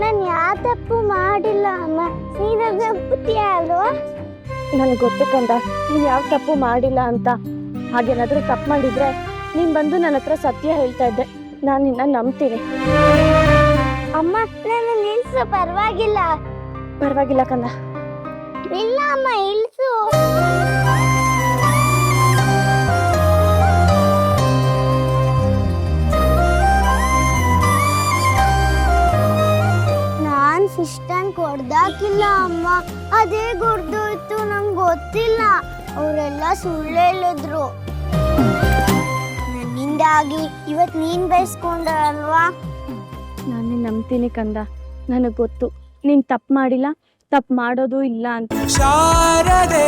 ನಾನು ಯಾವ ತಪ್ಪು ಮಾಡಿಲ್ಲ ಅಮ್ಮ. ನೀನು ನಂಬುತ್ತೀಯ ಅಲ್ವಾ ನನಗೆ ಗೊತ್ತು ಕಂದ ನೀನು ಯಾವ ತಪ್ಪು ಮಾಡಿಲ್ಲ ಅಂತ. ಹಾಗೇನಾದರೂ ತಪ್ಪು ಮಾಡಿದ್ರೆ ನೀನು ಬಂದು ನನ್ನ ಹತ್ರ ಸತ್ಯ ಹೇಳ್ತಾ ಇದ್ದೆ. ನಾನು ನಿನ್ನ ನಂಬ್ತೀನಿ. ಅಮ್ಮ ನಾನು ನಿಲ್ಸು ಪರವಾಗಿಲ್ಲ. ಪರವಾಗಿಲ್ಲ ಕಂದ. ಇಲ್ಲ ಅಮ್ಮ ಇಲ್ಸು ನಾನ್ ಕೊಡ್ದಾಕಿಲ್ಲ ಹೊಡ್ದಾಕಿಲ್ಲ ಅಮ್ಮ. ಅದೇ ಗುರ್ದೋಯ್ತು ನಂಗೆ ಗೊತ್ತಿಲ್ಲ. ಅವರೆಲ್ಲ ಸುಳ್ಳು ಹೇಳಿದ್ರು. ನನ್ನಿಂದಾಗಿ ಇವತ್ ನೀನ್ ಬಯಸ್ಕೊಂಡಲ್ವಾ ನಾನು ನಂಬ್ತೀನಿ ಕಂದ. ನನಗೆ ಗೊತ್ತು. ನೀನ್ ತಪ್ಪು ಮಾಡಿಲ್ಲ ತಪ್ಪು ಮಾಡೋದು ಇಲ್ಲ ಅಂತ. ಶಾರದೆ.